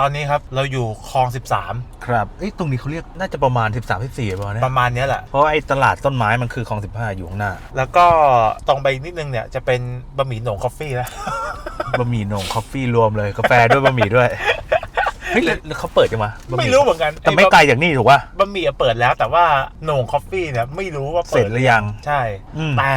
ตอนนี้ครับเราอยู่คลองครับเอ้ยตรงนี้เขาเรียกน่าจะประมาณ 13 14ประมาณเนี้13ประมาณเนี้ยแหละ เพราะว่าไอ้ตลาดต้นไม้มันคือของ 15 อยู่ข้างหน้า แล้วก็ตรงไปอีกนิดนึงเนี่ยจะเป็นบะหมี่โหน่งคอฟฟี่แล้ว บะหมี่โหนงคอฟฟี่รวมเลยกาแฟด้วยบะหมี่ด้วย เฮ้ยแล้วแล้วเขาเปิดยังมาบะหไม่รู้เหมือนกันแต่ไม่ไกลจากนี่ถูกป่ะบะหมี่อะเปิดแล้ว แต่ว่าโหน่งคอฟฟี่เนี่ยไม่รู้ว่าเสร็เปิจดหรือยัง ใช่อืม แต่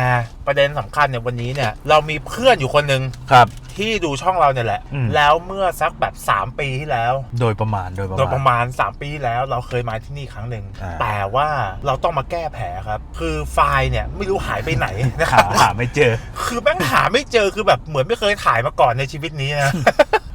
ประเด็นสำคัญเนี่ยวันนี้เนี่ย เรามีเพื่อนอยู่คนหนึ่งครับ ที่ดูช่องเราเนี่ยแหละ อืม แล้วเมื่อสักแบบ 3 ปีที่แล้ว โดยประมาณโดยประโดยปมาณระมาณ 3 ปีที่แล้วเราเคยมาที่นี่ครั้งหนึ่งอ่า แต่ว่าเราต้องมาแก้แผลครับ คือไฟล์เนี่ยไม่รู้หายไปไหนนะคหารับ หาไม่เจอ คือแม่งหาไม่เจอคือแบบเหมือนไม่เคยถ่ายมาก่อนในชีวิตนี้นะ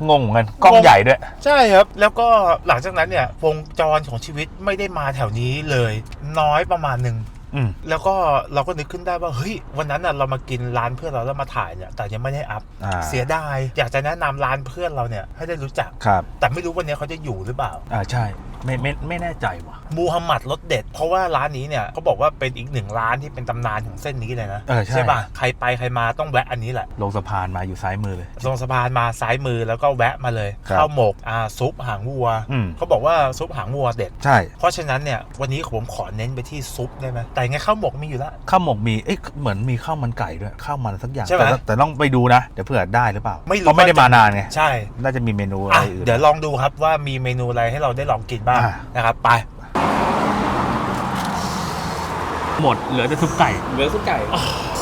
งงเหมือนกันกล้องใหญ่ด้วย ใช่ครับ แล้วก็หลังจากนั้นเนี่ยวงจรของชีวิตไม่ได้มาแถวนี้เลย น้อยประมาณหนึ่งอืมแล้วก็เราก็นึกขึ้นได้ว่าเฮ้ยวันนั้นน่ะเรามากินร้านเพื่อนเราแล้วมาถ่ายเนี่ยแต่ยังไม่ได้อัพอ่าเสียดายอยากจะแนะนำร้านเพื่อนเราเนี่ยให้ได้รู้จัก ครับแต่ไม่รู้วันนี้เขาจะอยู่หรือเปล่า อ่าใช่ ไม่ไม่ไม่แน่ใจว่ะมูฮัมหมัดรสเด็ด เพราะว่าร้านนี้เนี่ยเขาบอกว่าเป็นอีกหนึ่งร้านที่เป็นตำนานของเส้นนี้เลยนะเออใช่ ป่ะใครไปใครมาต้องแวะอันนี้แหละลงสะพานมาอยู่ซ้ายมือเลยตรงสะพานมาซ้ายมือแล้วก็แวะมาเลยครับข้าวหมกอ่าซุปหางวัวอืม เขาบอกว่าซุปหางวัวเด็ด ใช่เพราะฉะนั้นเนี่ยวันนี้ผมขอเน้นไปที่ซุปได้ไหมแต่ยังไงข้าวหมกมีอยู่แล้ว ข้าวหมกมีเอ๊ะเหมือนมีข้าวมันไก่ด้วยข้าวมันสักอย่างใช่ไหมแต่แต่ต้องไปดูนะเดี๋ยวเผื่อได้หรือเปล่าไม่รู้เพราะไม่ได้ว่าจะ มานานไงใช่น่าจะมีเมนูอะไรอะอื่น เดี๋ยวลองดูครับว่ามีเมนูอะไรให้เราได้ลองกินบ้างอะนะครับไปหมดเหลือแต่ซุปไก่ เหลือซุปไก่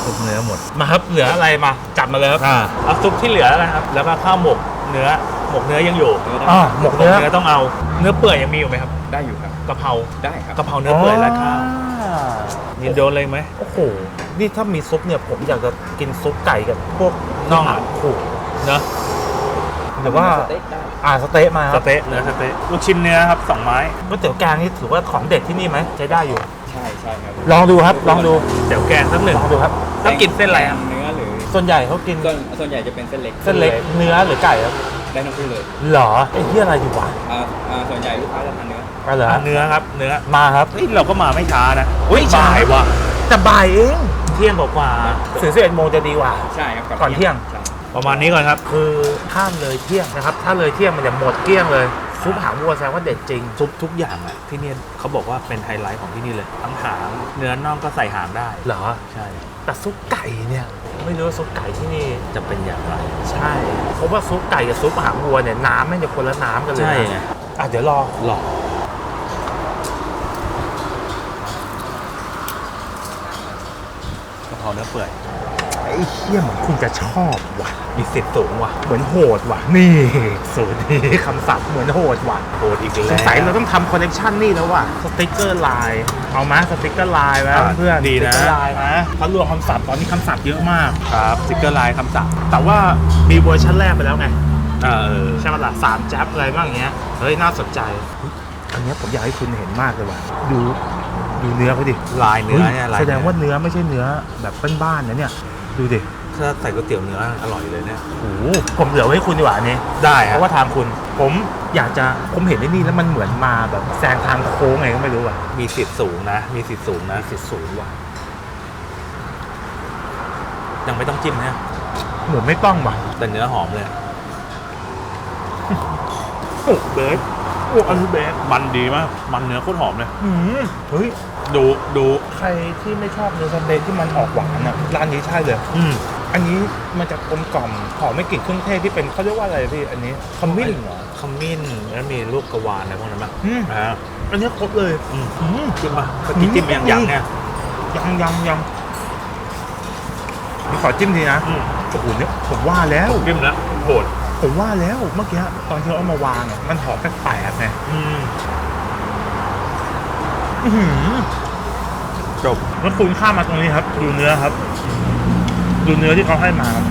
ซุปเนื้อหมด มาครับเหลืออะไรมาจับมาเลยครับอ่า เอาซุปที่เหลือแล้วนะครับ แล้วก็ข้าวหมกเนื้อหมกเนื้อยังอยู่อ่าหมกเนื้อเนื้อต้องเอาเนื้อเปื่อยยังมีอยู่ไหมครับได้อยู่ครับ กะเพราได้ครับ กะเพราเนื้อเปื่อยและข้าวอ่ายินโดนเลยไหม โอ้โห นี่ถ้ามีซุปเนี่ยผมอยากจะกินซุปไก่กับพวกน่องอาหารขู่เนอะหรือว่า สเต็กได้ อ่าสเต๊ะมาคสรับเต๊ะเนื้อสเต๊ะลูกชิ้นเนื้อครับสองไม้ก๋วยเตี๋ยวแกงนี่ถือว่าของเด็ดที่นี่ไหมใช้ได้อยู่ ใช่ใช่ครับลองดูครับ ลองดูเดี๋ยวแกงสักหนึ่งลองดูครับ ต้องกินเส้นอะไรอะเนื้อหรือส่วนใหญ่เขากินส่วนส่วนใหญ่จะเป็นเส้นเล็กเส้นเล็กเนื้อหรือไก่ครับได้ทั้งคู่เลยเหรอไอ้ที่อะไรอยู่วะอ่าอ่าส่วนใหญ่ลูกค้าจะทานเนื้ออะไรเหรออะเนื้อครับ เนื้อมาครับ เฮ้ยเราก็มาไม่ช้านะอุ๊ยช้าบ่ายว่ะแต่บ่ายเองเที่ยงกว่าถึงสิบเอ็ดโมงจะดีกว่า ใช่ครับก่อนเที่ยง ใช่ๆ ประมาณนี้ก่อนครับ คือห้ามเลยเที่ยงนะครับ ถ้าเลยเที่ยงมันจะหมดเกลี้ยงเลย ซุปหางวัวแสดงว่าเด็ดจริง ซุปทุกอย่างอะที่เนี่ยเขาบอกว่าเป็นไฮไลท์ของที่นี่เลย ทั้งหางเนื้อน่องก็ใส่หางได้ เหรอ ใช่ แต่ซุปไก่เนี่ย ไม่รู้ว่าซุปไก่ที่นี่ จะเป็นอย่างไร ใช่เพราะว่าซุปไก่กับซุปหางวัวเนี่ยน้ำแม่งจะคนละน้ำกันเลยใช่นะไงอะเดี๋ยวรอหลอกกะเพราเนื้อเปื่อยไอ้เชี่ยเหมือนคุณจะชอบว่ะ มีสิทธิ์สูงว่ะ เหมือนโหดว่ะ นี่สูตรนี้คำศัพท์เหมือนโหดว่ะโหดอีกสแล้งวสัยเราต้องทำคอนเนคชั่นนี่แล้วว่ะ สติกเกอร์ไลน์เอามาสติกเกอร์ไลน์แล้วอะเพื่อนดีนะสติ๊กเกอร์ไลน์นะเขารวมคำศัพท์ตอนนี้คำศัพท์เยอะมาก ครับสติ๊กเกอร์ลายคำสั่งแต่ว่ามีเวอร์ชันแรกไปแล้วไงอ่าเออใช่ไหมล่ะสามแจ๊บอะไรบ้างอย่างเงี้ย เฮ้ย น่าสนใจเฮ้ยอันเนี้ยผมอยากให้คุณเห็นมากเลยว่ะ ดูดูเนื้อเขาดิ ลายเนื้อเนี่ยฮ้ลายแสดงว่าเนื้อไม่ใช่เนื้อแบบบ้านๆนะเนี่ย ดูดิถ้าใส่ก๋วยเตี๋ยวเนื้ออร่อยเลยเนี่ยโอ้โหผมเหลือไว้ให้คุณดีกว่าอันนี้ได้เพครับราะว่าทางคุณ ผมอยากจะผมเห็นไอ้นี่แล้วมันเหมือนมาแบบแซงทางโค้งไงก็ไม่รู้อะมีสิทธิ์สูงนะ มีสิทธิ์สูงนะ สิสูงว่ะยังไม่ต้องจิ้มนะ เหมือนไม่ต้องว่ะแต่เนื้อหอมเลย โอ้เบสโอ้อันนี้เบสมันดีมาก มันเนื้อโคตรหอมเลย อืมเฮ้ย ดูดูใครที่ไม่ชอบเนื้อสเต๊กที่มันออกหวานอะร้านนี้ใช่เลย อืมอันนี้มันจะกลมกล่อมหอมไม่กลิ่นเครื่องเทศที่เป็นเขาเรียกว่าอะไรพี่อันนี้ขมิ้นเหรอขมิ้นแล้วมีลูกกระวานอะไรพวกนั้นมั้งอืมอ่าอันนี้ครบเลยอืมอืมจิ้มมาเมื่อกี้จิ้มยังยังเนี่ยยังยังยังผมขอจิ้มดีนะอืมโอ้โหเนี่ยผมว่าแล้วจิ้มแล้วโหดผมว่าแล้วเมื่อกี้ตอนที่เราเอามาวางอะมันหอมแปลกๆไง อืมอื้อหือจบแล้วคุณข้ามมาตรงนี้ครับ ดูเนื้อครับ ดูเนื้อที่เขาให้มาครับ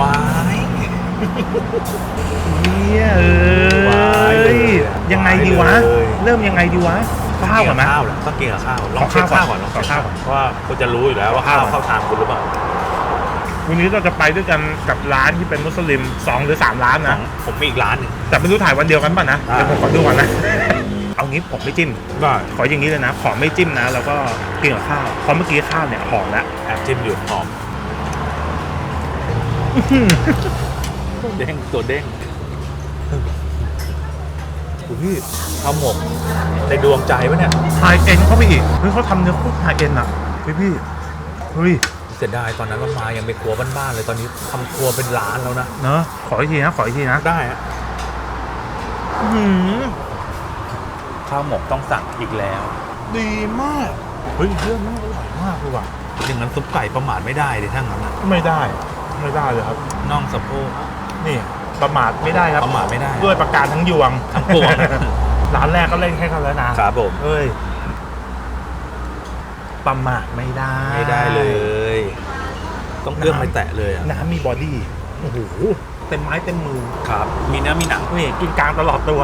วายเนี่ยเอว้ายเล้ยยยังไงดีวะ ว้ายเลย เริ่มยังไงดีวะข้าวก่อนไหม ข้าวแหละต้องกินกับข้าวลองขอเช็คข้าข้าววก่ก่ออนนลองขอเช็คข้าข้าววก่อนเพราะว่าคุณจะรู้อยู่แล้วว่าขอข้าข้าววเข้าทางคุณหรือเปล่าวันนี้เราจะไปด้วยกันกับร้านที่เป็นมุสลิมสองหรือสามร้านนะ ผมมีอีกร้านหนึ่ง แต่ไม่รู้ถ่ายวันเดียวกันป่ะนะ อ่า เดี๋ยวผมขอดูก่อนนะ เอางี้ผมไม่จิ้ม ได้ขออย่างนี้เลยนะ ขอไม่จิ้มนะ แล้วก็กินกับข้าวเพราะเมื่อกี้ข้าวเนี่ยหอมแล้วแอบจิ้มอยู่หอมตัวเด้งตัวเด้งพี่ข้าวหมกในดวงใจปะเนี่ยไฮเอ็นเข้าไปอีกเฮ้ยเขาทำเนื้อโคตรไฮเอ็นอะพี่พี่เฮ้ยเสียดายตอนนั้นเรามายังเป็นครัวบ้านๆเลยตอนนี้ทำครัวเป็นร้านแล้วนะเนอะขออีกทีนะขออีกทีนะได้ฮะอื้อหือ ข้าวหมกต้องสั่งอีกแล้ว ดีมาก เฮ้ยเรื่องมันอร่อยมากเลยว่ะอย่างนั้นซุปไก่ประมาทไม่ได้เลยทั้งนั้นนะไม่ได้ ไม่ได้เลยครับ น่องสะโพก นี่ประมาทไม่ได้ครับประมาทไม่ได้ด้วยประการทั้งยวงทั้งปวง ร้านแรกก็เล่นแค่กันแล้วนะครับผมเอ้ยประมาทไม่ได้ ไม่ได้เลย ต้องเอื้อมไปแตะเลยอะน้ำมีบอดี้โอ้โหเต็มไม้เต็มมือ ครับ มีเนื้อมีหนัง นี่กินกลางตลอดตัว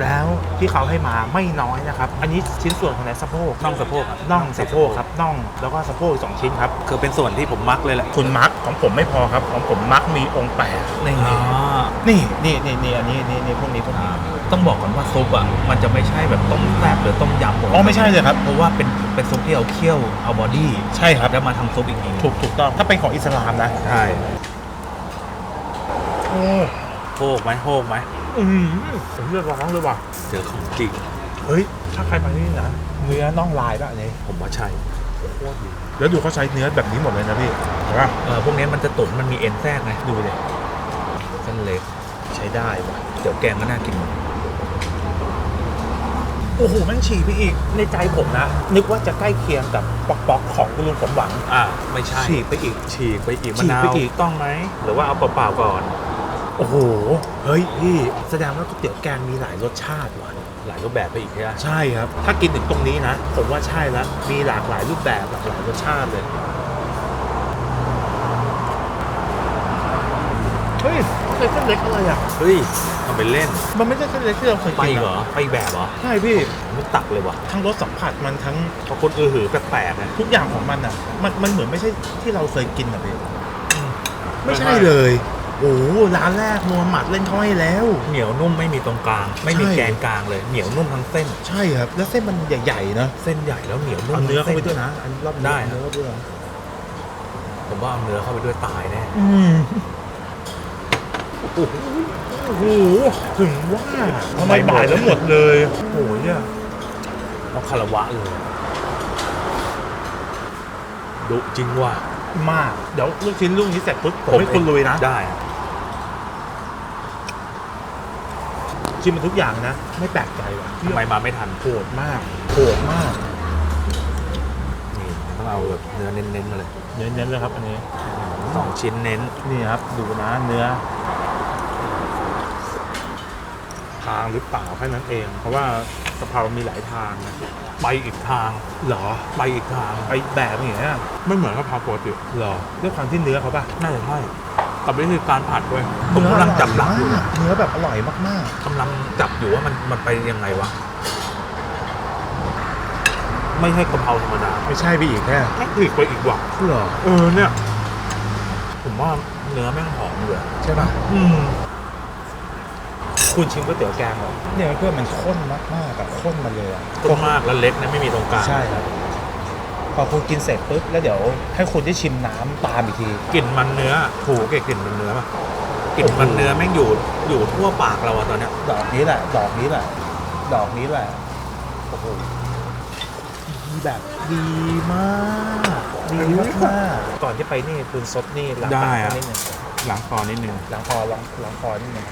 แล้วที่เขาให้มาไม่น้อยนะครับ อันนี้ชิ้นส่วนของไหนสะโพกน่องสะโพกครับน่องสะโพกครับน่องแล้วก็สะโพกอีกสองชิ้นครับ คือเป็นส่วนที่ผมมักเลยแหละ คุณมักของผมไม่พอครับ ของผมมักมีองค์แปดนี่อ๋อ นี่นี่นี่นี่อันนี้นี่นี่พวกนี้พวกนี้ ต้องบอกก่อนว่าซุปอะมันจะไม่ใช่แบบต้มแซ่บหรือต้มยำอ๋อไม่ใช่เลยครับ เพราะว่าเป็นเป็นซุปที่เอาเคี่ยวเอาบอดี้ใช่ครับ แล้วมาทำซุปอีกทีถูกถูกต้องถ้าเป็นของอิสลามนะใช่โอ้โฮกไหมโฮกไหม อืมผมเลือดร้องเลยว่ะเจอของจริงเฮ้ย ถ้าใครมาที่นี่นะเนื้อน่องลายป่ะอันนี้ผมว่าใช่แล้วดูเขาใช้เนื้อแบบนี้หมดเลยนะพี่เห็นป่ะเออพวกนี้มันจะตุ๋นมันมีเอ็นแทรกไงดูเลยเส้นเล็กใช้ได้ว่ะเดี๋ยวแกงก็น่ากินโอ้โหแม่งฉีกไปอีกในใจผมนะ นึกว่าจะใกล้เคียงกับป๊อกป๊อกของคุณลุงสมหวังอ่าไม่ใช่ฉีกไปอีกฉีกไปอีกฉีมะกนาไปวอีกต้องไหมหรือว่าเอาเปล่าๆก่อน โอ้โห เฮ้ยพี่แสดงว่าก๋วยเตี๋ยวแกงมีหลายรสชาติว่ะหลายรูปแบบไปอีกใช่ไหมใช่ครับ ถ้ากินถึงตรงนี้นะ ผมว่าใช่แล้วมีหลากหลายรูปแบบหลากหลายรสชาติเลย เฮ้ยเคยเส้นเล็กอะไรอะ เฮ้ยทำเป็นเล่น มันไม่ใช่เส้นเล็กที่เราเคยไปกินอีกเหรอะอไปอีกแบบเหรอ ใช่พี่ไม่ตักเลยว่ะ ทั้งรสสัมผัสมันทั้งเพราะคนเออหือแปลกๆนะทุกอย่างของมันอะ มันมันเหมือนไม่ใช่ที่เราเคยกินอะพี่ไม่ใช่เลย โอ้โหร้านแรกนัวหมัดเล่นเขาให้แล้ว เหนียวนุ่มไม่มีตรงกลาง ไม่มีใช่ แกนกลางเลยเหนียวนุ่มทั้งเส้น ใช่ครับ แล้วเส้นมันใหญ่ๆนะเส้นใหญ่แล้วเหนียวนุ่มเอาเนื้อเข้าไปทั้งด้วยส้นะ อันนี้รอบได้เนื้อเข้าไปด้วยนะผมว่าเอาเนื้อเข้าไปด้วยตายแน่อืมโอ้โหโอ้โหถึงว่าทำไมบ่ายแล้วหมดเลยโอ้โหเนี่ยต้องคารวะเลยดุจริงว่ะมาก เดี๋ยวลูกชิ้นลูกนี้เสร็จปุ๊บผมให้คุณลุยนะ ได้อะ ชิมมันทุกอย่างนะ ไม่แปลกใจว่ะทำไมมาไม่ทันโหดมากโหดมากนี่ต้องเอาแบบเนื้อเน้นๆมาเลยเน้นๆเลยครับอันนี้สองชิ้นเน้นนี่ครับ ดูนะเนื้อทางหรือเปล่าแค่นั้นเอง เพราะว่ากะเพรามีหลายทางนะไปอีกทางเหรอไปอีกทางไปแบบอย่างเงี้ยไม่เหมือนกะเพราปกติเหรอด้วยความที่เนื้อเขาป่ะน่าจะใช่ กับวิธีการผัดด้วย ผมกำลังจับหลักอยู่มากเนื้อแบบอร่อยมากกำลังจับอยู่ว่ามันมันไปยังไงวะ ไม่ใช่กะเพราธรรมดาๆไม่ใช่ไปอีกแค่แค่อีกไปอีกว่ะเหรอเออเนี่ย ผมว่าเนื้อแม่งหอมเลยใช่ป่ะอืมคุณชิมก๋วยเตี๋ยวแกงเหรอเนี่ยเพื่อนมันข้นมากๆอะข้นมาเลยอะต้นมากแล้วเล็กเนี่ยไม่มีตรงกลางใช่ครับ พอคุณกินเสร็จปุ๊บแล้วเดี๋ยวให้คุณได้ชิมน้ำตามอีกที กลิ่นมันเนื้อถูกเกกลิ่นมันเนื้อป่ะกลิ่นมันเนื้อแม่งอยู่อยู่ทั่วปากเราอะตอนเนี้ยดอกนี้แหละ ดอกนี้แหละ ดอกนี้แหละโอ้โหดีแบบดีมาก ดีมากๆก่อนที่ไปนี่คุณซดนี่ล้างปากนิดนึง หลังคอนิดนึงล้างคอล้างล้างคอนิดนึง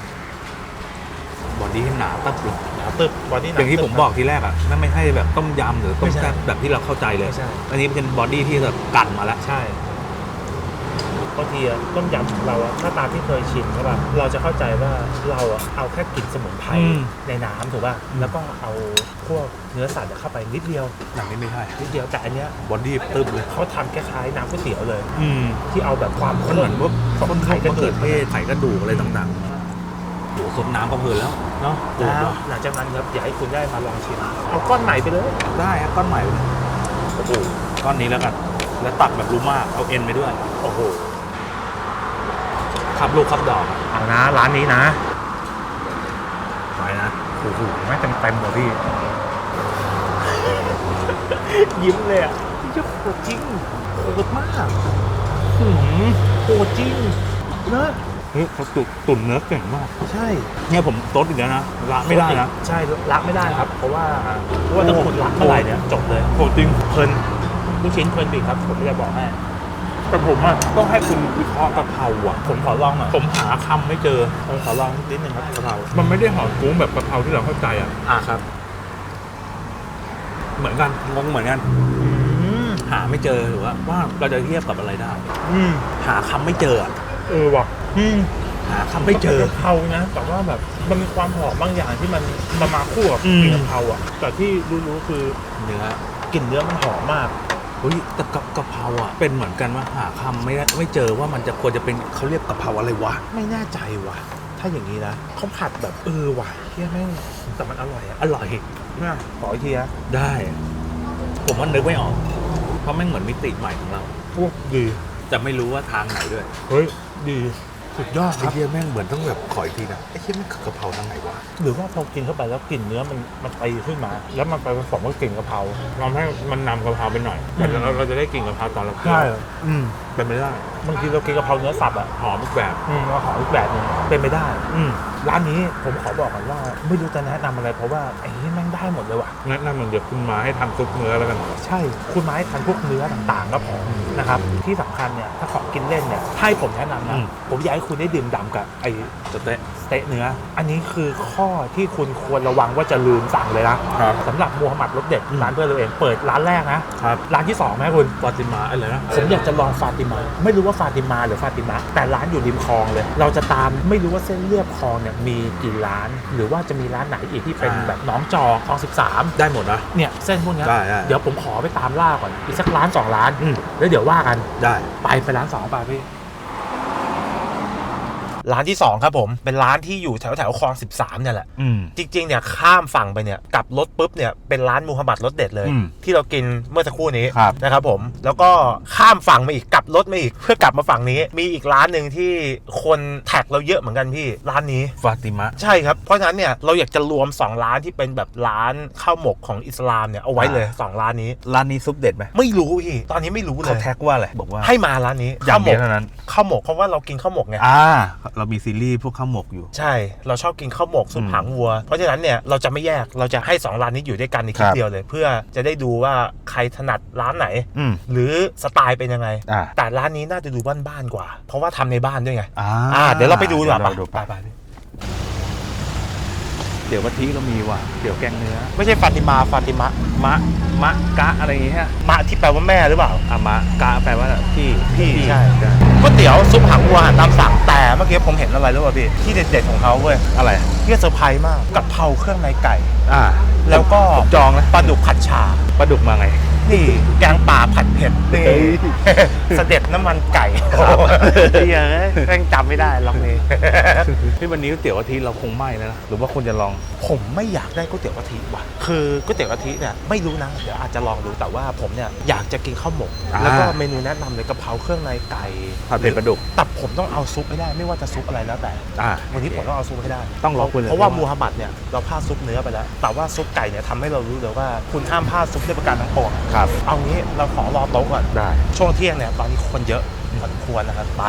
บอดี้หนาตับเลยหนาตึบบอดี้หนาอย่างที่ตึผมบอกทีแรกอะนั่นไม่ใช่แบบต้มยำหรือต้ไม่มใช่แซ่บแบบที่เราเข้าใจเลย ไม่ใช่ อันนี้เป็นบอดี้ที่แบบกันมาแล้ว ใช่บางทีอะต้มยำของเราอะถ้าตามที่เคยชิมใช่ป่ะเราจะเข้าใจว่าเราอะเอาแค่กลิ่นสมุนไพรอืมในน้ำถูกป่ะแล้วก็เอาพวกเนื้อสัตว์อะเข้าไปนิดเดียวหนังนี้ไม่ใช่นิดเดียวแต่อันเนี้ยบอดี้ตึบเลยเขาทำคล้ายๆน้ำก๋วยเตี๋ยวเลย อืมที่เอาแบบความมันเหมือนว่าของคนไข่ไข่กกระระเกิเกิดดเทศไข่กระดูกอะไรต่างๆ โหสดน้ำก็เพลินแล้วเนาะโอ้แล้วโหหลังจากนั้นครับอยากให้คุณได้มาลองชิมเอาก้อนใหม่ไปเลยได้อะก้อนใหม่ไปเลยโอ้โหก้อนนี้แล้วกันแล้วตัดแบบรู้มากเอาเอ็นไปด้วยโอ้โหขับลูกขับดอกอะเอานะ ร้านนี้นะไปนะโอ้โหไม่เต็มเต็มเลยพี่ยิ้มเลยอะพี่โหดจริงโหดมากหืมโหดจริงเนอะ เฮ้ยเขาตุ๋นตุ๋นเนื้อเก่งมากใช่เนี่ยผมโต๊ดอีกแล้วนะละไม่ได้นะใช่ละไม่ได้ครับ เพราะว่าเพราะว่าถ้าคุณละเมื่อไหร่เนี่ยจบเลยโหจริงเพลินลูกชิ้นเพลินบีครับ ผมไม่ได้บอกให้แต่ผมอะต้องให้คุณวิเคราะห์กะเพราอะผมขอลองหน่อยผมหาคำไม่เจอผมขอลองนิดนึงครับกะเพรา มันไม่ได้หอมกุ้งแบบกะเพราที่เราเข้าใจอะอ่าครับ เหมือนกันงงเหมือนกันอืมหาไม่เจอหรือว่าว่าเราจะเทียบกับอะไรได้ อืมหาคำไม่เจออะเออว่ะ อืมหาคำไม่เจอ กะเพรานะ แต่ว่าแบบมันมีความหอมบางอย่างที่มันมามาคู่กับอืมกลิ่นกะเพราอะ แต่ที่รู้ๆคือเนื้อกลิ่นเนื้อมันหอมมาก เฮ้ยแต่กะกะเพราอะ เป็นเหมือนกันว่าหาคำไม่ได้ไม่เจอว่ามันจะควรจะเป็นเขาเรียกกะเพราอะไรวะ ไม่แน่ใจว่ะ ถ้าอย่างนี้นะเขาผัดแบบเออว่ะเฮียแม่งแต่มันอร่อยอะอร่อยเนี่ยขออีกทีนะได้ ผมว่านึกไม่ออก เพราะแม่งเหมือนมิติใหม่ของเรา โอ้ดีจะไม่รู้ว่าทางไหนด้วย เฮ้ยดี สุดยอดคไอ้รับเหี้ยแม่งเหมือนต้องแบบขออีกทีนะไอ้เหี้ยแม่งคือกะเพราทางไหนวะหรือว่าพอกินเข้าไปแล้วกลิ่นเนื้อมันมันไปขึ้นมา แล้วมันไปผสมกับกลิ่นกะเพราทำให้มันนำกะเพราไปหน่อยแต่เราเราจะได้กลิ่นกะเพราตอนเราเคี้ยวใช่อืมเป็นไปได้ บางทีเรากินกะเพราเนื้อสับอะหอมอีกแบบอืมเราหอมอีกแบบหนึงเป็นไปได้ อืมร้านนี้ผมขอบอกก่อนว่า ไม่รู้จะแนะนำอะไร เพราะว่าไอ้นี่แม่งได้หมดเลยว่ะ แนะนำมันเดี๋ยวคุณมาให้ทำซุปเนื้อแล้วกัน ใช่คุณไม้ทานพวกเนื้อต่างๆก็พอนะครับ ที่สำคัญเนี่ย ถ้าของกินเล่นเนี่ย ให้ผมแนะนำอืนะมผมอยากให้คุณได้ดื่มด่ำกับไอ้สเต๊ะส เต๊ะเนื้อ อันนี้คือข้อที่คุณควรระวังว่าจะลืมสั่งเลยนะครับสำหรับมูฮัมหมัดรสเด็ดอืมร้านเพื่อนเราเองเปิดร้านแรกนะครับ ร้านที่สองไหมคุณฟาติมาอะไรนะผมอยากจะลองฟาติมา ไม่รู้ว่าฟาติมาหรือฟาติมะแต่ร้านอยู่ริมคลองเลย เราจะตามไม่รู้ว่าเส้นเรียบคลองเนี่ยมีกี่ร้าน หรือว่าจะมีร้านไหนอีกที่เป็นอ่าแบบน้องจอคลอง13 ได้หมดนะเนี่ยเส้นพวกเนี้ยได้ได้ เดี๋ยวผมขอไปตามล่าก่อนอีกสักร้านสองร้านอืมแล้วเดี๋ยวว่ากันได้ไปไปร้านสองไปพี่ ร้านที่ 2 ครับผม เป็นร้านที่อยู่แถวแถวคลอง 13เนี่ยแหละอืมจริง ๆ เนี่ยข้ามฝั่งไปเนี่ยกลับรถปุ๊บเนี่ยเป็นร้านมูฮัมหมัดรสเด็ดเลยอืมที่เรากินเมื่อสักครู่นี้ครับนะครับผมแล้วก็ข้ามฝั่งมาอีกกลับรถมาอีกเพื่อกลับมาฝั่งนี้ มีอีกร้านหนึ่งที่คนแท็กเราเยอะเหมือนกันพี่ร้านนี้ฟาติมะใช่ครับเพราะฉะนั้นเนี่ยเราอยากจะรวม 2 ร้านที่เป็นแบบร้านข้าวหมกของอิสลามเนี่ยเอาไว้เลย 2 ร้านนี้ ร้านนี้ซุปเด็ดไหมไม่รู้พี่ตอนนี้ไม่รู้เลเขายแท็กว่าอะไรบอกว่าให้มาร้านนี้อย่าข้างวหมเดียกวเท่านั้นข้าวหมกเพราะว่าเรากินข้าวหมกไงอ่าเรามีซีรีส์พวกข้าวหมกอยู่ ใช่ เราชอบกินข้าวหมกซุปอืมหางวัว เพราะฉะนั้นเนี่ยเราจะไม่แยกเราจะให้ 2 ร้านนี้อยู่ด้วยกันในคลิคปรับเดียวเลย เพื่อจะได้ดูว่าใครถนัดร้านไหนอืมหรือสไตล์เป็นยังไงอ่าแต่ร้านนี้น่าจะดูบ้านๆกว่า เพราะว่าทำในบ้านด้วยไงอ่าอ่าเดี๋ยวเราไปดูดีกว่าเดี๋ยวเราดูไปไป ไปเดี๋ยวกะทิก็มีว่ะเดี๋ยวแกงเนื้อ ไม่ใช่ฟาติมาฟาติมะมะมะกะอะไรอย่างเงี้ยมะที่แปลว่าแม่หรือเปล่าอะมะกะแปลว่าพี่พี่ใช่ก๋วยเตี๋ยวซุปหางวัวอาหารตามสั่งแต่เมื่อกี้ผมเห็นอะไรรู้ป่ะพี่ที่เด็ดๆของเขาเว้ยอะไรเรียกเซอร์ไพรส์มากกับเพราเครื่องในไก่อ่าแล้วก็ผมจองนะปลาดุกผัดชาปลาดุกมาไง นี่แกงป่าผัดเผ็ดนี่เฮ้ยเสด็จน้ำมันไก่ครับเฮ้ยแม่งจำไม่ได้ล็อกนี้ที่วันนี้ก๋วยเตี๋ยวกะทิเราคงไม่แล้วนะหรือว่าคุณจะลองผมไม่อยากได้ก๋วยเตี๋ยวกะทิว่ะคือก๋วยเตี๋ยวกะทิเนี่ยไม่รู้นะเดี๋ยวอาจจะลองดูแต่ว่าผมเนี่ยอยากจะกินข้าวหมกอ่าแล้วก็เมนูแนะนำเลยกะเพราเครื่องในไก่ผัดเผ็ดปลาดุกแต่ผมต้องเอาซุปให้ได้ไม่ว่าจะซุปอะไรแล้วแต่อ่าวันนี้ผมต้องเอาซุปให้ได้ต้องรอคุณเลยเพราะว่าเพราะว่ามูฮัมหมัดเนี่ยเราพลาดซุปเนื้อไปแล้ว แต่ว่าซุปไก่เนี่ยทำให้เรารู้เลยว่าคุณห้ามพลาดซุปด้วยประการทั้งปวงครับ เอางี้เราขอรอโต๊ะก่อนได้ ช่วงเที่ยงเนี่ยตอนนี้คนเยอะพอสมควรนะครับไป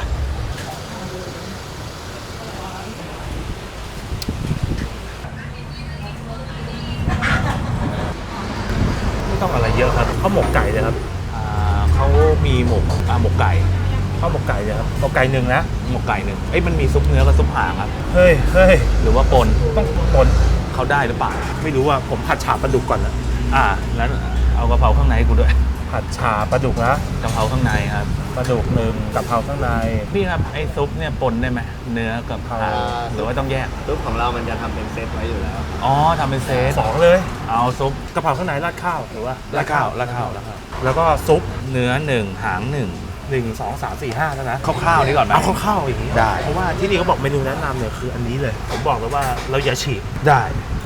ไม่ต้องอะไรเยอะครับข้าวหมกไก่เลยครับอ่าเขามีหมกอ่าหมกไก่ข้าวหมกไก่เลยครับหมกไก่หนึ่งนะหมกไก่หนึ่งเอ้ยมันมีซุปเนื้อกับซุปหางครับ เฮ้ยเฮ้ยหรือว่าปนต้องผลเขาได้หรือเปล่า ไม่รู้ว่าผมผัดฉาปลาดุกก่อนนะอ่าแล้ว เอากะเพราข้างในให้กูด้วยผัดฉาปลาดุกนะกะเพราข้างในครับปลาดุกหนึ่งกับเพราข้างใน พี่ครับไอ้ซุปเนี่ยปนได้ไหมเนื้อกับหางอ่า หรือว่าต้องแยกซุปของเรามันจะทำเป็นเซตไว้อยู่แล้ว อ๋อทำเป็นเซตสองเลยเอาซุปกะเพราข้างในราดข้าวหรือว่าราดข้าวราดข้าวราดข้าวแล้วก็ซุปเนื้อหนึ่งหางหนึ่งหนึ่งสองสามสี่ห้าแล้วนะคร่าวๆนี่ก่อนไหม เอาคร่าวๆอย่างนี้ได้ เพราะว่าที่นี่เขาบอกเมนูแนะนำเนี่ยคืออันนี้เลย ผมบอกแล้วว่าเราอย่าฉีกได้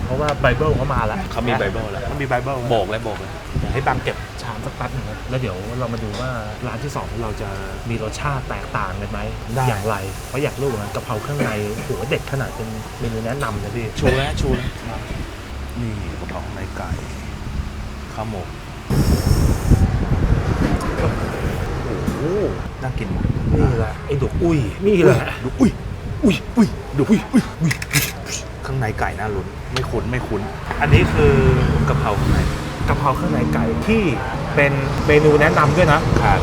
เพราะว่าไบเบิลเขามาแล้วเขามีไบเบิลแล้ว เขามีไบเบิลโบกเลยโบกเลยเดี๋ยว ให้บางเก็บชามสักแป๊บหนึงนะแล้วเดี๋ยวเรามาดูว่าร้านที่สองของเราจะมีรสชาติแตกต่างกันไหมได้ อย่างไร เพราะอยากรู้เหมือนกันกะเพราเครื่องในโหัวเด็ดขนาดเป็นเมนูแนะนำนะพี่ชูแล้วชูแล้วนี่กะเพราข้างในไก่ข้าวหมกโอ้โหน่ากินว่ะนี่แหละไอ้ดุกอุ้ยนี่แหละดูอุ้ยอุ้ยอุ้ยดูอุ้ยอุ้ยอุ้ยข้างในไก่น่าลุ้นไม่คุ้นไม่คุ้น อันนี้คือกะเพราข้างใน กะเพราเครื่องในไก่ที่เป็นเมนูแนะนำด้วยนะ ครับ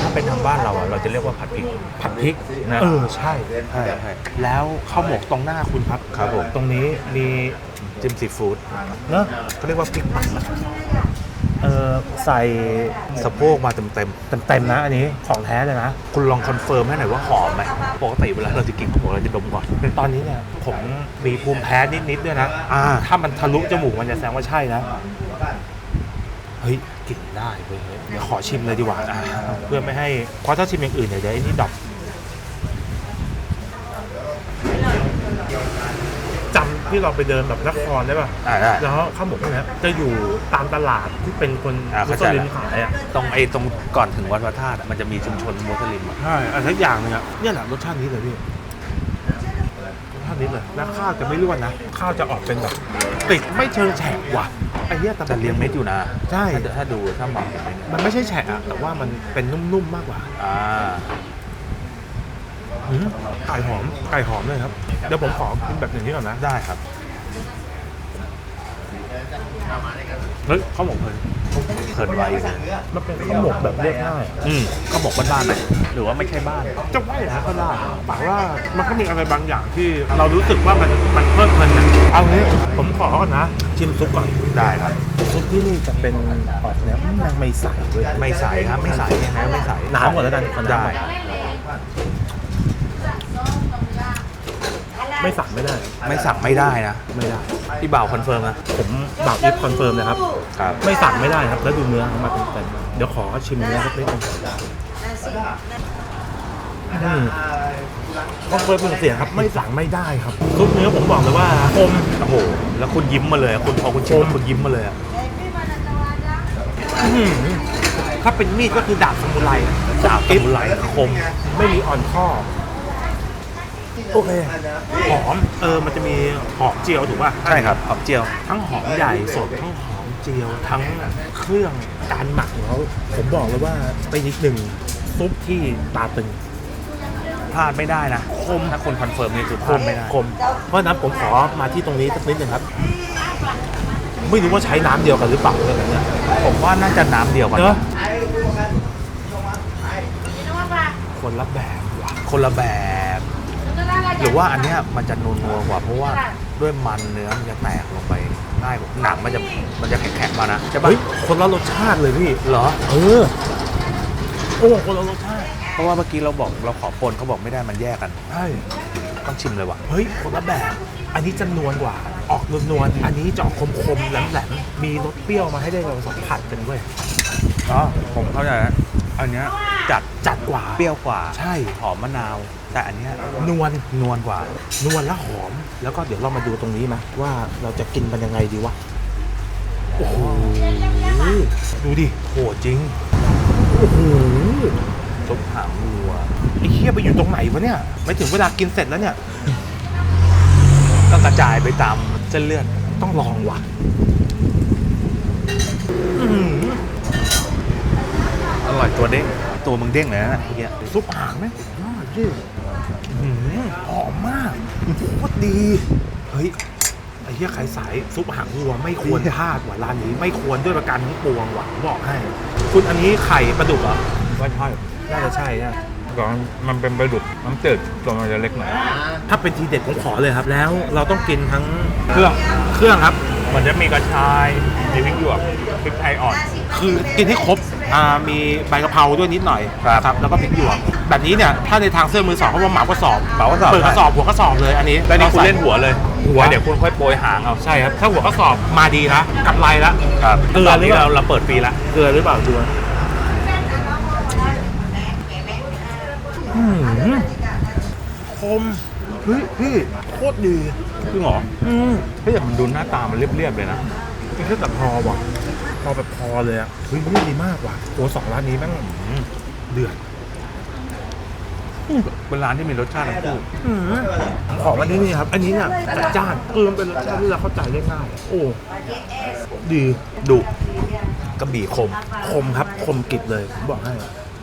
ถ้าเป็นทางบ้านเราอะเราจะเรียกว่าผัดพริกผัดพริกนะเออใช่ใช่ใช่แล้วข้าวหมกตรงหน้าคุณครับ ครับผม ตรงนี้มีจิ้มซีฟู้ดเนอะเขาเรียกว่าพริกปักเออใส่สะโพกมาเต็มเต็มเต็มๆนะอันนี้ของแท้เลยนะ ๆคุณลองคอนเฟิร์มให้หน่อยว่าหอมไหมปกติเวลาเราจะกินข้าวหมกเราจะดมก่อน ตอนนี้เนี่ยผมมีภูมิแพ้นิดๆด้วยนะ อ่า ถ้ามันทะลุจมูกมันจะแสดงว่าใช่นะ เฮ้ยกลิ่นได้เว้ยเดี๋ยวขอชิมเลยดีกว่าอ่าเพื่อไม่ให้เพราะถ้าชิมอย่างอื่นเนี่ยเดี๋ยวไอ้นี่ดรอปจำ ที่เราไปเดินแบบนครได้ป่ะอ่าได้ แล้วข้าวหมกเนี่ยจะอยู่ตามตลาดที่เป็นคนอ่ามุเข้าสใจลิมแล้วขายอะตรงไอ้ตรงก่อนถึงวัดพระธาตุอะมันจะมีชุมชนมุสลิมอะใช่อะไรสักอย่างหนึงอะเนี่ยแหละรสชาตินี้เลยพี่รสชาตินี้เลยแล้วข้าวจะไม่ร่วนนะข้าวจะออกเป็นแบบติดไม่เชิงแฉะว่ะไอ้เนี้ยแต่แต่เลี้ยงเม็ดอยู่นะใช่ ถ้าถ้าดูถ้ามองเป็นเนี่ยมันไม่ใช่แฉะอะแต่ว่ามันเป็นนุ่มๆมากกว่า อ่า หืมไก่หอม ไก่หอมเลยครับ เดี๋ยวผมขอกินแบบอย่างนี้ก่อนนะ ได้ครับ เฮ้ยข้าวหมกเพลินเพลินไว้มันเป็นข้าวหมกแบบเรียบง่ายอืมข้าวหมกบ้านๆไหมหรือว่าไม่ใช่บ้าน จะว่าอย่างนั้นก็ได้แต่ว่ามันก็มีอะไรบางอย่างที่เรารู้สึกว่ามันมันเพลิดเพลินอะเอางี้ผมขอก่อนนะ ชิมซุปก่อนได้ครับซุปที่นี่จะเป็นออกแนวยังไม่ใสเว้ยไม่ใสครับไม่ใสยังไงไม่ใสน้ำก่อนแล้วกันขอน้ำได้ ก่อน ไม่สั่งไม่ได้ ไม่สั่งไม่ได้นะ ไม่ได้พี่บ่าวคอนเฟิร์มนะ ผมบากอิฟคอนเฟิร์มนะครับ ครับ ไม่สั่งไม่ได้ครับ แล้วดูเนื้อเขามาเต็มๆเดี๋ยวขอชิมเนื้อสักนิดนึงอืมคอนเฟิร์มเป็นเสียงครับ ไม่สั่งไม่ได้ครับซุปเนื้อผมบอกเลยว่าคม โอ้โห แล้วคุณยิ้มมาเลยอะคุณพอคุณชิมแล้วคุณยิ้มมาเลยอะอื้อหือถ้าเป็นมีดก็คือดาบสมุไรดาบสมุไรคม ไม่มีอ่อนข้อ โอเค หอม เออ มันจะมีหอมเจียวถูกป่ะใช่ครับหอมเจียว ทั้งหอมใหญ่สดทั้งหอมเจียวทั้งเครื่องการหมักของเขาผมบอกเลยว่าเป็นอีกหนึ่งซุปที่ตาตึงพลาดไม่ได้นะ คม ถ้าคนคอนเฟิร์มนี่คือพลาดไม่ได้ คม เพราะฉะนั้นผมขอมาที่ตรงนี้สักนิดหนึ่งครับ ไม่รู้ว่าใช้น้ำเดียวกันหรือเปล่าเนี่ยนะเนี่ยผมว่าน่าจะน้ำเดียวกันเนอะคนละแบบว่ะคนละแบบ หรือว่าอันเนี้ยมันจะนัวๆกว่าเพราะว่าด้วยมันเนื้อมันจะแตกลงไปง่ายกว่าหนังมันจะมันจะแข็งๆมานะใช่ปะเฮ้ยคนละรสชาติเลยพี่ เหรอ เออ โอ้คนละรสชาติ เพราะว่าเมื่อกี้เราบอกเราขอปนเขาบอกไม่ได้มันแยกกัน ใช่ ต้องชิมเลยว่ะ เฮ้ยคนละแบบ อันนี้จะนวลกว่า ออกนวลๆอันนี้จะออกคมๆแหลมๆมีรสเปรี้ยวมาให้ได้เราสัมผัสกันเว้ยอ๋อผมเข้าใจแล้วอันเนี้ยจัดจัดกว่าเปรี้ยวกว่า ใช่ หอมมะนาว แต่อันเนี้ยนวลนวลกว่า นวลและหอม แล้วก็เดี๋ยวเรามาดูตรงนี้ไหมว่าเราจะกินมันยังไงดีวะ โอ้โห ดูดิโหจริง โอ้โหซุปหางวัวไอ้เคี้ยไปอยู่ตรงไหนวะเนี่ย ไม่ถึงเวลากินเสร็จแล้วเนี่ย ก็กระจายไปตามเส้นเลือด ต้องลองว่ะอร่อยตัวเด้ง ตัวมึงเด้งเลยนะเมื่อกี้ซุปหางไหมยอดพี่อื้อหือ หอมมากโคตรดี เฮ้ยไอ้เหี้ยใครสายซุปหางวัวไม่ควรพลาดว่ะร้านนี้ไม่ควรด้วยประการทั้งปวงว่ะผมบอกให้ คุณอันนี้ไข่ปลาดุกเหรอว่าใช่น่าจะใช่นะก่อนมันเป็นปลาดุกน้ำจืดตัวมันจะเล็กหน่อยถ้าเป็นทีเด็ดผมขอเลยครับ แล้วเราต้องกินทั้งเครื่องเครื่องครับ มันจะมีกระชายมีพริกหยวกพริกไทยอ่อน คือกินให้ครบ อ่ามีใบกะเพราด้วยนิดหน่อยครับแล้วก็พริกหยวกแบบนี้เนี่ยถ้าในทางเสื้อมือสองเขาว่าเหมากระสอบเหมากระสอบ เปิดกระสอบหัวกระสอบเลยอันนี้แล้วนี่คุณราใส่เล่นหัวเลยหัวแล้วเดี๋ยวคุณค่อยโปรยหางเอาใช่ครับถ้าหัวกระสอบมาดีนะกำไรละครับเกลือตอนนี้หรือเปล่าเราเราเปิดฟรีละเกลือหรือเปล่าดูนะอืมคมเฮ้ยพี่โคตรดีจริงเหรออืมเฮ้ยแต่มันดูหน้าตามันเรียบๆเลยนะนี่แค่แต่พอว่ะพ อแบบพอเลยอะเฮ้ยนี่ดีมากว่ะโอ้สองร้านนี้แม่งเดือดเป็นร้านที่มีรสชาติทั้งคู่ของอันนี้นี่ครับ อันนี้เนี่ยจัดจ้านเออมันเป็นรสชาติที่เราเข้าใจได้ง่าย โอ้ ดีดุกระบี่คม คมครับ คมกริบเลยผมบอกให้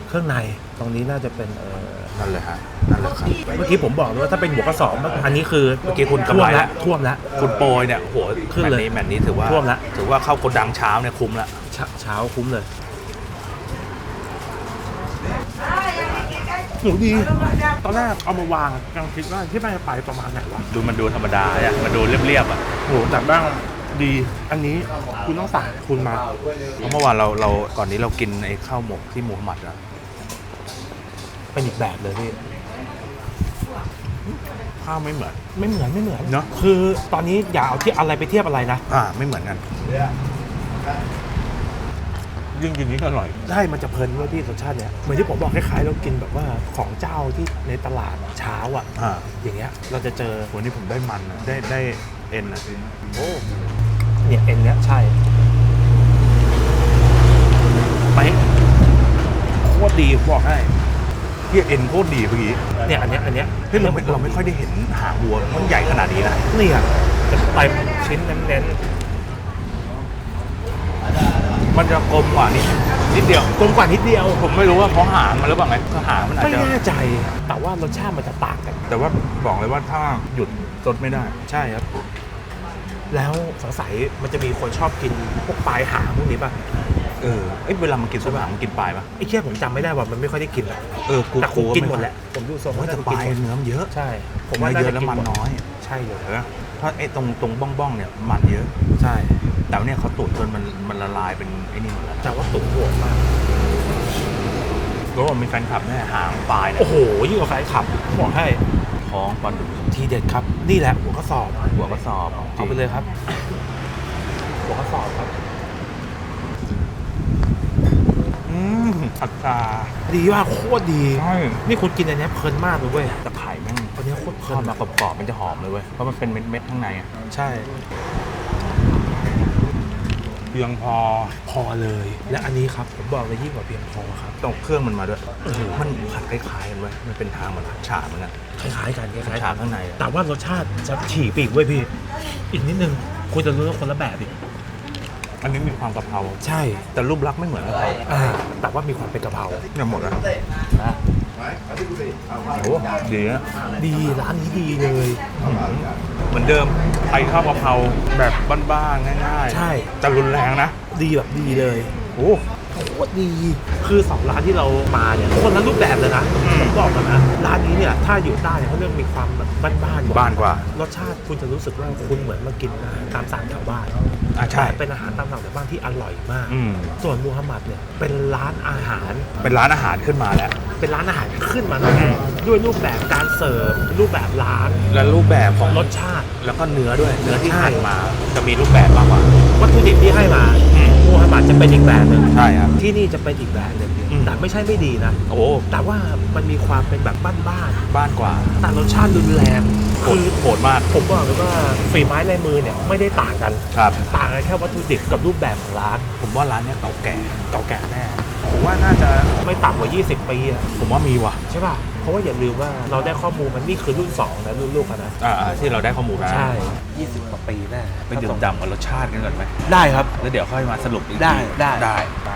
เครื่องในตรงนี้น่าจะเป็นเอ่อ นั่นเลยฮะนั่นเลยครับ เมื่อกี้ผมบอกเลยว่าถ้าเป็นหัวกระสอบอันนี้คือเมื่อกี้คุณกำท่วไรมแล้แล้ววท่วมแล้วคุณโปรยเนี่ยโหขึ้นเลยแมตช์นี้แมตช์นี้ถือว่าท่วมละ ถือว่าเข้าโกดังเช้าเนี่ยคุ้มละเช้าเช้าคุ้มเลยหมูดี ตอนแรกเอามาวางกำลังคิดว่าที่มันจะไปประมาณไหนวะดูมันดูธรรมดาอะมันดูเรียบๆอะโหแต่บ้างดี อันนี้คุณต้องสั่งคุณมา เพราะเมื่อวานเราเราก่อนนี้เรากินไอ้ข้าวหมกที่มูฮัมหมัดอะ เป็นอีกแบบเลยพี่ข้าวไม่เหมือน ไม่เหมือนไม่เหมือนเนอะ คือตอนนี้อย่าเอาที่อะไรไปเทียบอะไรนะอ่า ไม่เหมือนกันยิ่งกินนี้ก็อร่อย ใช่มันจะเพลินด้วยพี่รสชาติเนี้ยเหมือนที่ผมบอกคล้ายๆเรากินแบบว่าของเจ้าที่ในตลาดเช้าอะ อ่าอย่างเงี้ยเราจะเจอวันนี้ผมได้มันอะได้ได้เอ็นอะโอ้เนี่ยเอ็นเนี้ยใช่ไปโคตรดีผมบอกให้ ที่เอ็นโคตรดีเมื่อกี้เนี่ยอันเนี้ยอันเนี้ยที่เราไม่เราไม่ค่อยได้เห็นหางวัวมันใหญ่ขนาดนี้นะเนี่ยจะเต็มชิ้นเน้นมันจะกลมกว่านิดนิดเดียวๆกลมกว่านิดเดียว ผมไม่รู้ว่าเพราะหางมันหรือเปล่าไงก็หางมันอาจไม่จะแน่ใจ แต่ว่ารสชาติมันจะต่างกัน แต่ว่าบอกเลยว่าถ้าหยุดจดไม่ได้ ใช่ครับ แล้วสงสัยมันจะมีคนชอบกินพวกปลายหางพวกนี้ป่ะ เออเอ้ยเวลามันกินซุปหางมันกินปลายปะไอ้เชี่ยผมจำไม่ได้ว่ามันไม่ค่อยได้กินอะเออกูแต่ผมกินหมดไแหละผมดูทรงว่าว่าจะจะปกินลายหมดเนื้อมันเยอะใช่ ผมเนื้ว่าอน่าเยจะอะแล้วกินมันหมดน้อยใช่เลยเออเพราะไอ้ตรงตรงบ้องบ้องๆเนี่ยมันเยอะใช่ แต่ว่าเนี่ยเขาตุ๋นจนมันมันละลายเป็นไอ้นี่หมดแล้วแต่ว่าตุ๋นโหดมากแล้วผมมีแฟนคลับแน่หางปลายเนี่ยโอ้โหยิ่งกว่าแฟนขับบอกให้ท้องปลาดุกทีเด็ดครับ นี่แหละหัวกระสอบหัวกระสอบเอาไปเลยครับ หัวกระสอบครับ อื มผัดชาดีว่ากโคตรดี ใช่นี่คุณกินอันเนี้ยเพลินมากเลยเว้ยแต่ไข่แม่งอันเนี้ยโคตรเพทลิอดนมากรอบๆมันจะหอมเลยเว้ยเพราะมันเป็นเม็ดๆข้างในอะใช่ เพียงพอพอเลย และอันนี้ครับผมบอกเลยยิ่งกว่าเพียงพอครับตรงเครื่องมันมาด้วยเออมันผัดคล้ายๆกันเว้ยมันเป็นทางเหมือนผัดฉาเหมือนกันคล้ายๆกันคผัดล้ายๆฉากันข้างในอะแต่ว่ารสชาติจะถี่ปีกเว้ยพี่ อีกนิดนึงคุณจะรู้ว่าคนละแบบอีก อันนี้มีความกะเพราใช่แต่รูปลักษณ์ไม่เหมือนกะเพราอ่าแต่ว่ามีความเป็นกะเพราเนี่ยหมดแล้วนะโอ้ดีนะดีร้านนี้ดีเลย เหมือนเดิมใครชอบกะเพราแบบบ้านๆง่ายๆใช่ แต่รุนแรงนะ ดีแบบดีเลยโอ้โคตรดี คือสองร้านที่เรามาเนี่ยคนละรูปแบบเลยนะอืมผมบอกกันนะ ร้านนี้เนี่ย ถ้าอยู่ใต้เนี่ยเขาเรื่องมีความแบบบ้านๆกว่าบ้านกว่า รสชาติคุณจะรู้สึกว่าคุณเหมือนมากินอาหารตามสั่งแถวบ้าน อะใช่แต่เป็นอาหารตามสั่งแถวบ้านที่อร่อยมาก อืมส่วนมูฮัมหมัดเนี่ยเป็นร้านอาหาร เป็นร้านอาหารขึ้นมาแล้ว เป็นร้านอาหารขึ้นมาแน่ๆด้วยรูปแบบการเสิร์ฟรูปแบบร้านและรูปแบบของรสชาติ แล้วก็เนื้อด้วย เนื้อที่ใช่ หั่นมาจะมีรูปแบบมากกว่า วัตถุดิบที่ให้มาอืม มูฮัมหมัดจะเป็นอีกแบบหนึ่งใช่ครับ ที่นี่จะเป็นอีกแบบหนึ่งอืม แต่ไม่ใช่ไม่ดีนะ โอ้แต่ว่ามันมีความเป็นแบบบ้านบ้านกว่าๆแต่รสชาติรุนแรงโหคืดอโหดมากผมบอกเลยว่าฝีไม้ลายมือเนี่ยไม่ได้ต่างกัน ครับ ต่างกันแค่วัตถุดิบกับรูปแบบของร้านผมว่าร้านเนี้ยเก่าแก่เก่าแก่แน่ผมว่าน่าจะไม่ต่ำกว่า 20 ปีอะผมว่ามีว่ะ ใช่ป่ะ เพราะว่าอย่าลืมว่าเราได้ข้อมูลมันนี่คือรุ่น 2 นะรุ่นลูกอะนะ อ่าๆที่เราได้ข้อมูลนะใช่ 20กว่าปีแน่ไปดื่มด่ำกับรสชาติกันก่อนไหมได้ครับ แล้วเดี๋ยวค่อยมาสรุปอีกได้ทีได้ ได้ไป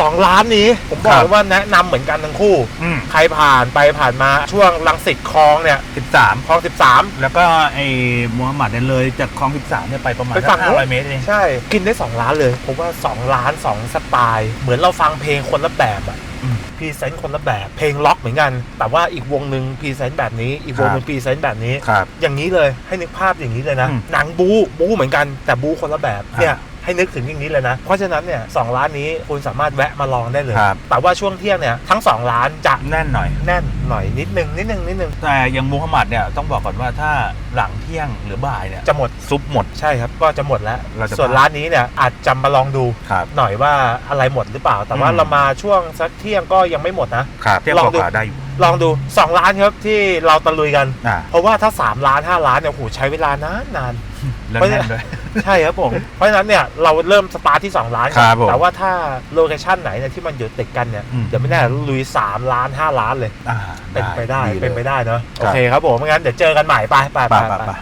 สองร้านนี้ ผมบอกเลยว่าแนะนำเหมือนกันทั้งคู่ อืมใครผ่านไปผ่านมาช่วงลังสิตคลองเนี่ยสิบสามคลอง 13 แล้วก็ไอ้มูฮัมหมัดเนี่ยเลยจากคลองสิบสามเนี่ยไปประมาณไปฝั่งห้านู้นร้อยเมตรเอง ใช่กินได้ 2 ร้านเลยผมว่า 2 ร้าน 2 สไตล์ เหมือนเราฟังเพลงคนละแบบอะอืมพรีเซนต์คนละแบบเพลงล็อกเหมือนกัน แต่ว่าอีกวงหนึ่งพรีเซนต์แบบนี้ อีกวงหนึ่งพรีเซนต์แบบนี้ ครับ อย่างนี้เลยให้นึกภาพอย่างนี้เลยนะ อืมหนังบูบูเหมือนกันแต่บูคนละแบบครับเนี่ย ให้นึกถึงอย่างนี้เลยนะ เพราะฉะนั้นเนี่ยสองร้านนี้คุณสามารถแวะมาลองได้เลย ครับ แต่ว่าช่วงเที่ยงเนี่ยทั้งสองร้านจะแน่นหน่อย แน่นหน่อยนิดนึงนิดนึงนิดนึงแต่อย่างมูฮัมหมัดเนี่ยต้องบอกก่อนว่าถ้าหลังเที่ยงหรือบ่ายเนี่ยจะหมดซุปหมด ใช่ครับ ก็จะหมดแล้ว เราจะส่วนร้านนี้เนี่ยอาจจะมาลองดูครับ หน่อยว่าอะไรหมดหรือเปล่า แต่ว่าอืม เรามาช่วงสักเที่ยงก็ยังไม่หมดนะ ครับเที่ยงลองดูกว่าๆได้อยู่ลองดู2ร้านครับที่เราตะลุยกัน อ่าเพราะว่าถ้า3ร้าน5ร้านเนี่ยโหใช้เวลานานนานแล้วเพราะแน่นด้วย ใช่ครับผม เพราะฉะนั้นเนี่ยเราเริ่มสตาร์ทที่2ร้านก่อนครับผมแต่ว่าถ้าโลเคชั่นไหนเนี่ยที่มันอยู่ติดกันเนี่ยอืม เดี๋ยวไม่แน่ลุย 3 ล้าน 5 ล้านเลย อ่าเป็นไปได้ลยเป็นไปได้เนอะคโอรับเคครับผมงั้นเดี๋ยวเจอกันใหม่ไปไปไปไปไป ไปไป